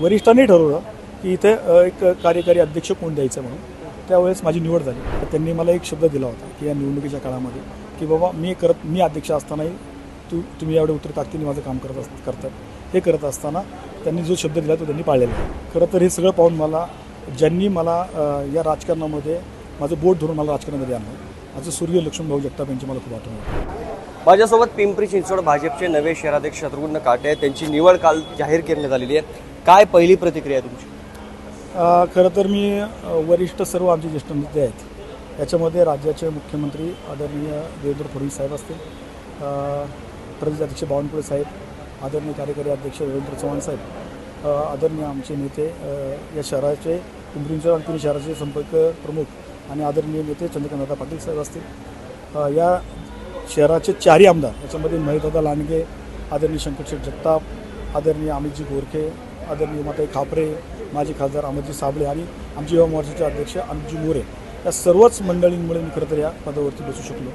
वरिष्ठांनी ठरवलं की इथे एक कार्यकारी अध्यक्ष कोण द्यायचं म्हणून. त्यावेळेस माझी निवड झाली. तर त्यांनी मला एक शब्द दिला होता की या निवडणुकीच्या काळामध्ये की बाबा मी करत मी अध्यक्ष असतानाही तू तुम्ही एवढे उत्तर ताकदीने माझं काम करत अस करतात. हे करत असताना त्यांनी जो शब्द दिला तो त्यांनी पाळलेला आहे. खरं तर हे सगळं पाहून मला ज्यांनी मला या राजकारणामध्ये माझं बोट धरून मला राजकारणामध्ये आणलं माझं सूर्य लक्ष्मण भाऊ जगताप यांची मला खूप आठवण माझ्यासोबत पिंपरी चिंचवड भाजपचे नवे शहराध्यक्ष शत्रुघ्न काटे आहेत. त्यांची निवड काल जाहीर करण्यात आलेली आहे. काय पहिली प्रतिक्रिया आहे तुमची? खरं तर मी वरिष्ठ सर्व आमचे ज्येष्ठ नेते आहेत. याच्यामध्ये राज्याचे मुख्यमंत्री आदरणीय देवेंद्र फडणवीस साहेब असतील प्रदेश अध्यक्ष बावनकुळे साहेब आदरणीय कार्यकारी अध्यक्ष रवींद्र चव्हाण साहेब आदरणीय आमचे नेते या शहराचे पिंपरी आणि पुणे शहराचे संपर्क प्रमुख आणि आदरणीय नेते चंद्रकांतदादा पाटील साहेब असतील. या शहराचे चारही आमदार याच्यामध्ये महेशदादा लांडगे आदरणीय शंकरशेठ जगताप आदरणीय अमितजी गोरखे आदरणीय माताई खापरे माजी खासदार अमरजी साबळे आणि आमचे युवा मोर्चाचे अध्यक्ष अनुजी मोरे या सर्वच मंडळींमुळे मी खरं तर या पदावरती बसू शकलो.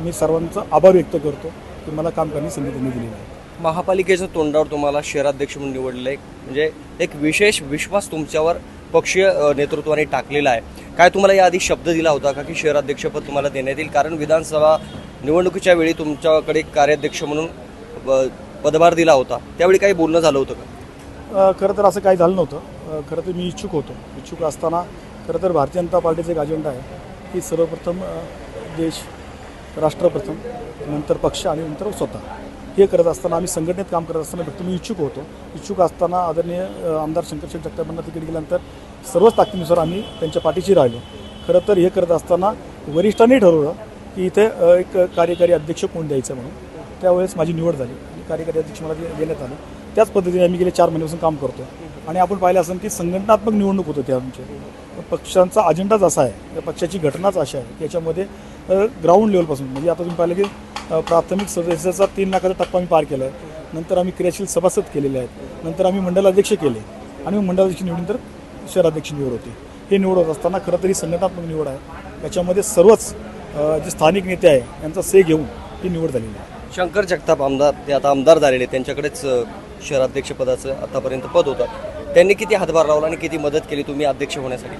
मी सर्वांचा आभार व्यक्त करतो की मला काम करण्याची संधी त्यांनी दिलेली आहे. महापालिकेच्या तोंडावर तुम्हाला शहराध्यक्ष म्हणून निवडलं आहे म्हणजे एक विशेष विश्वास तुमच्यावर पक्षीय नेतृत्वाने टाकलेला आहे. काय तुम्हाला याआधी शब्द दिला होता का की शहराध्यक्षपद तुम्हाला देण्यात येईल? कारण विधानसभा निवडणुकीच्या वेळी तुमच्याकडे कार्याध्यक्ष म्हणून पदभार दिला होता. त्यावेळी काही बोलणं झालं होतं का? खरं तर असं काही झालं नव्हतं. खरं तर मी इच्छुक होतो. इच्छुक असताना खरं तर भारतीय जनता पार्टीचा एक अजेंडा आहे की सर्वप्रथम देश राष्ट्रप्रथम नंतर पक्ष आणि नंतर स्वतः. हे करत असताना आम्ही संघटनेत काम करत असताना फक्त मी इच्छुक होतो. इच्छुक असताना आदरणीय आमदार शंकरशेठ जगतापांना तिकीट गेल्यानंतर सर्वच ताकदीनुसार आम्ही त्यांच्या पाठीशी राहिलो. खरं तर हे करत असताना वरिष्ठांनी ठरवलं की इथे एक कार्यकारी अध्यक्ष कोण द्यायचं म्हणून. त्यावेळेस माझी निवड झाली. आणि कार्यकारी अध्यक्ष मला देण्यात आले. त्याच पद्धतीने आम्ही गेले चार महिन्यापासून काम करतो आणि आपण पाहिलं असं की संघटनात्मक निवडणूक होत होती आमची. पक्षांचा अजेंडाच असा आहे त्या पक्षाची घटनाच अशी आहे की याच्यामध्ये ग्राउंड लेवलपासून म्हणजे आता तुम्ही पाहिलं की प्राथमिक सदस्याचा तीन लाखाचा टप्पा आम्ही पार केला आहे नंतर आम्ही क्रियाशील सभासद केलेले आहेत. नंतर आम्ही मंडलाध्यक्ष केले. आणि मग मंडलाध्यक्ष निवडून तर शहराध्यक्ष निवड होती. हे निवड होत असताना खरं तरी संघटनात्मक निवड आहे. याच्यामध्ये सर्वच जे स्थानिक नेते आहे यांचा से घेऊन ही निवड झालेली आहे. शंकर जगताप आमदार ते आता आमदार झालेले त्यांच्याकडेच शहराध्यक्षपदाचं आतापर्यंत पद होतं. त्यांनी किती हातभार लावला आणि किती मदत केली तुम्ही अध्यक्ष होण्यासाठी?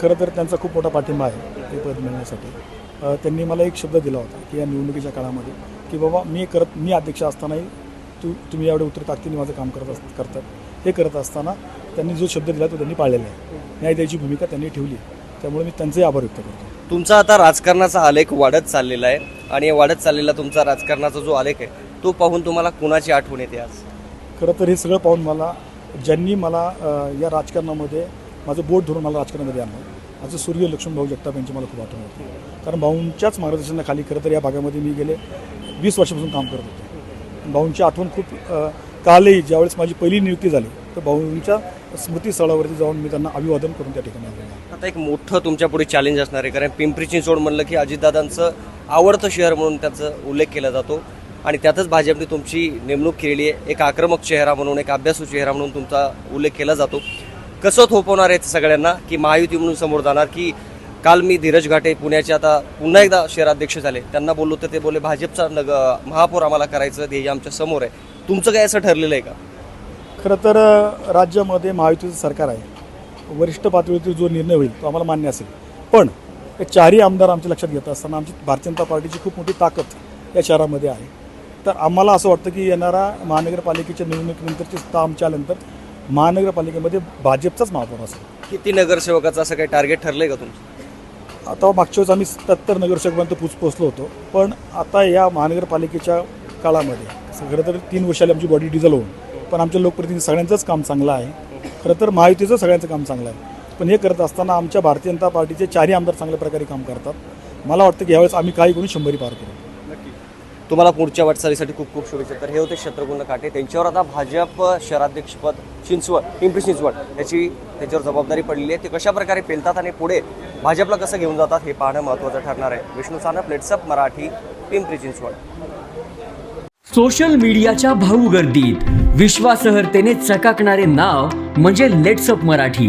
खरं तर त्यांचा खूप मोठा पाठिंबा आहे हे पद मिळण्यासाठी. त्यांनी मला एक शब्द दिला होता की या निवडणुकीच्या काळामध्ये की बाबा मी करत मी अध्यक्ष असतानाही तू तुम्ही एवढे उत्तर ताकदीने माझं काम करत अस करतात. हे करत असताना त्यांनी जो शब्द दिला तो त्यांनी पाळलेला आहे. न्याय द्यायची भूमिका त्यांनी ठेवली त्यामुळे मी त्यांचेही आभार व्यक्त करतो. तुमचा आता राजकारणाचा आलेख वाढत चाललेला आहे आणि वाढत चाललेला तुमचा राजकारणाचा जो आलेख आहे तो पाहून तुम्हाला कुणाची आठवण येते आज? खरं तर हे सगळं पाहून मला ज्यांनी मला या राजकारणामध्ये माझं बोट धरून मला राजकारणामध्ये आणलं माझं सूर्य लक्ष्मण भाऊ जगताप यांची मला खूप आठवण होती कारण भाऊंच्याच मार्गदर्शनाखाली खरं तर या भागामध्ये मी गेले वीस वर्षापासून काम करत होतो. भाऊंची आठवण खूप कालही ज्यावेळेस माझी पहिली नियुक्ती झाली तर भाऊंच्या स्मृतीस्थळावरती जाऊन मी त्यांना अभिवादन करून त्या ठिकाणी आलेलो आता एक मोठं तुमच्यापुढे चॅलेंज असणार आहे कारण पिंपरी चिंचवड म्हणलं की अजितदादांचं आवडतं शहर म्हणून त्याचा उल्लेख केला जातो. आणि त्यातच भाजपने तुमची नेमणूक केलेली आहे. एक आक्रमक चेहरा म्हणून एक अभ्यासू चेहरा म्हणून तुमचा उल्लेख केला जातो. कसं थोपवणार आहे सगळ्यांना की महायुती म्हणून समोर जाणार की काल मी धीरज घाटे पुण्याचे आता पुन्हा एकदा शहराध्यक्ष झाले. त्यांना बोललो तर ते बोलले भाजपचा नग महापौर आम्हाला करायचं ध्येय आमच्यासमोर आहे. तुमचं काय असं ठरलेलं आहे का? खरं तर राज्यामध्ये महायुतीचं सरकार आहे. वरिष्ठ पातळीवरती जो निर्णय होईल तो आम्हाला मान्य असेल. पण हे चारही आमदार आमच्या लक्षात घेत असताना आमची भारतीय जनता पार्टीची खूप मोठी ताकद या शहरामध्ये आहे. तर आम्हाला असं वाटतं की येणारा महानगरपालिकेच्या निवडणुकीनंतरची सत्ता आमच्या आल्यानंतर महानगरपालिकेमध्ये भाजपचाच महापौर असेल. किती नगरसेवकाचं असं काही टार्गेट ठरलंय का तुमचं? आता मागच्या वेळेस आम्ही सत्तर नगरसेवकांपर्यंत पोच पोचलो होतो. पण आता या महानगरपालिकेच्या काळामध्ये खरं तर तीन वर्षाला आमची बॉडी डिझल होऊन. पण आमच्या लोकप्रतिनिधी सगळ्यांचंच काम चांगलं आहे. खरं तर महायुतीचं सगळ्यांचं काम चांगलं आहे. पण हे करत असताना आमच्या भारतीय जनता पार्टीचे चारही आमदार चांगल्या प्रकारे काम करतात. मला वाटतं की यावेळेस आम्ही काही करून शंभरी पार करू. तुम्हाला पुढच्या वाटचालीसाठी खूप खूप शुभेच्छा. तर हे होते शत्रुघ्न काटे. त्यांच्यावर आता भाजप शहराध्यक्षपद चिंचवड पिंपरी चिंचवड याची त्याच्यावर जबाबदारी पडलेली आहे. ते कशा प्रकारे पेलतात आणि पुढे भाजपला कसं घेऊन जातात हे पाहणं महत्त्वाचं ठरणार आहे. विष्णू सानप लेट्सअप मराठी पिंपरी चिंचवड. सोशल मीडियाच्या भाऊ गर्दीत विश्वासार्हतेने चकाकणारे नाव म्हणजे लेट्सअप मराठी.